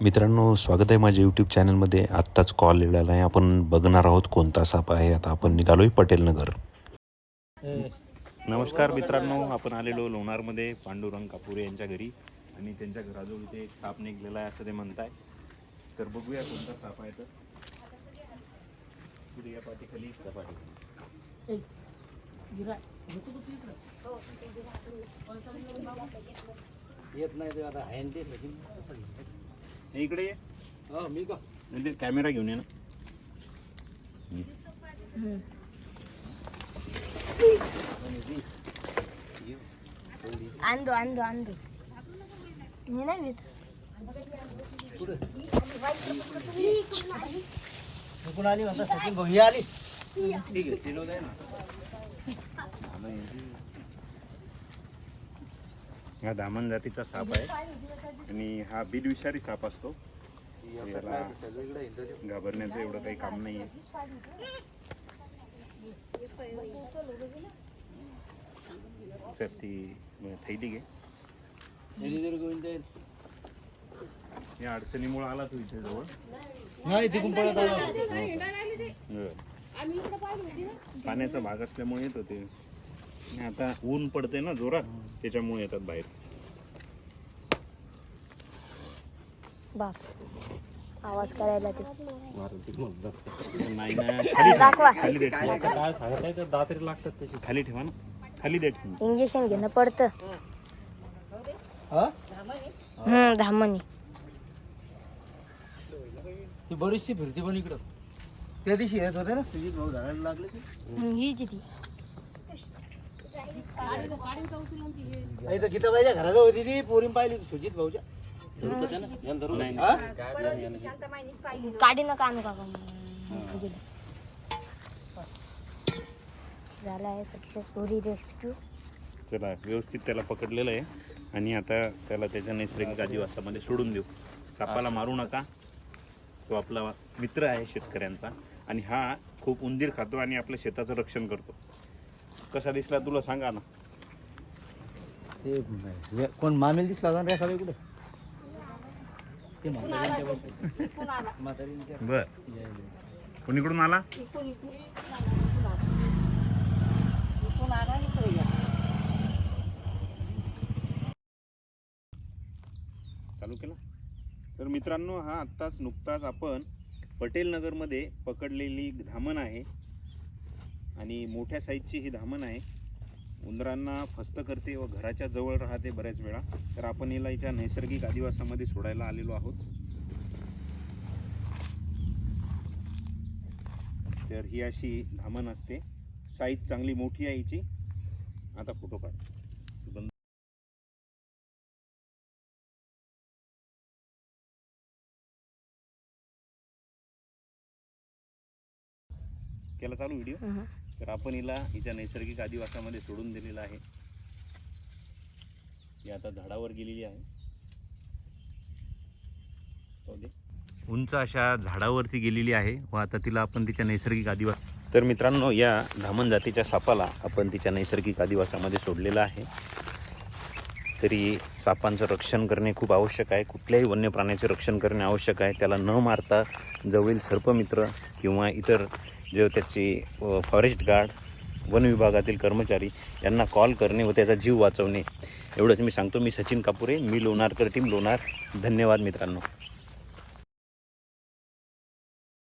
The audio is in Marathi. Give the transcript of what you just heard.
मित्रांनो स्वागत आहे माझ्या यूट्यूब चॅनलमध्ये आत्ताच कॉल आलेला आहे. आपण बघणार आहोत कोणता साप आहे. आता आपण निघालोय पटेल नगर नमस्कार मित्रांनो आपण आलेलो लोणारमध्ये. पांडुरंग कापुरे यांच्या घरी. आणि त्यांच्या घराजवळ इथे एक साप निघलेला आहे असं ते म्हणताय. तर बघूया कोणता साप आहे तर. पुढे या पाठीखाली पाठीखाली येत नाही हे इकडे ये. हो मी का? नाही ते कॅमेरा घेऊन ये ना. अंदो अंदो अंदो मी नाही भीत चुकून आली म्हणता सचिन भाऊ ही आली. ठीक आहे ना. हा दामन जातीचा साप आहे. आणि हा बिनविषारी साप असतो. याला घाबरण्याचं एवढं काही काम नाही आहे तर ती थैली घे. या अडचणीमुळे आला तू इथे जवळ. नाही तिकून पळत आला. पाण्याचा भाग असल्यामुळे येत होते. आता ऊन पडते ना जोरात त्याच्यामुळे येतात बाहेर. बाप. आवाज करायला ते. नाही ना खाली दे. काय तर दातरी लागतात तशी. खाली ठेवा ना. खाली दे ठेवा. इंजेक्शन घेणं पडतं. हा? हम्म धामणी. ती बरीचशी फिरती पण इकडं. त्या दिवशी येत होते ना? सुजित भाऊ झाडाला लागले ते हम्म, हीच ती. इथं गीताबाईच्या घराजवळ होती ती पोरीन पाहिली होती सुजित भाऊच्या. नाही, हा? काढी नका आणू काका झाला आहे सक्सेसफुली रेस्क्यू चला व्यवस्थित त्याला पकडलेलं आहे. आणि आता त्याला त्याच्या नैसर्गिक आदिवासामध्ये सोडून देऊ. सापाला मारू नका. तो आपला मित्र आहे शेतकऱ्यांचा. आणि हा खूप उंदीर खातो आणि आपल्या शेताचं रक्षण करतो. कसा दिसला तुला सांगा ना. ते हे कोण मामेल दिसला होता ना रे सगळे कुठे ते म्हातारींच्या बसले. म्हातारींच्या बर. कोणीकडून आला? चालू केला? तर मित्रांनो हा आत्ताच नुकताच आपण पटेल नगरमध्ये पकडलेली धामण आहे. आणि मोठ्या साईजची ही धामण आहे. उंदरांना फस्त करते व घराच्या जवळ राहते बऱ्याच वेळा. तर आपण हिला हिच्या नैसर्गिक आदिवासामध्ये सोडायला आलेलो आहोत. तर ही अशी धामण असते. साईज चांगली मोठी आहे हिची. आता फोटो काढ. केला चालू व्हिडिओ तर आपण हिला हिच्या नैसर्गिक आदिवासामध्ये सोडून दिलेला आहे. ही आता झाडावर गेलेली आहे. उंच अशा झाडावरती गेलेली आहे व आता तिला आपण तिच्या नैसर्गिक आदिवास तर मित्रांनो या धामण जातीच्या सापाला आपण तिच्या नैसर्गिक आदिवासामध्ये सोडलेलं आहे. तरी सापांचं रक्षण करणे खूप आवश्यक आहे. कुठल्याही वन्य प्राण्याचे रक्षण करणे आवश्यक आहे. त्याला न मारता जवळील सर्पमित्र किंवा इतर जे त्याची फॉरेस्ट गार्ड वन विभागातील कर्मचारी यांना कॉल करणे व त्याचा जीव वाचवणे. एवढंच मी सांगतो. मी सचिन कापुरे मी लोणारकर टीम लोणार धन्यवाद मित्रांनो.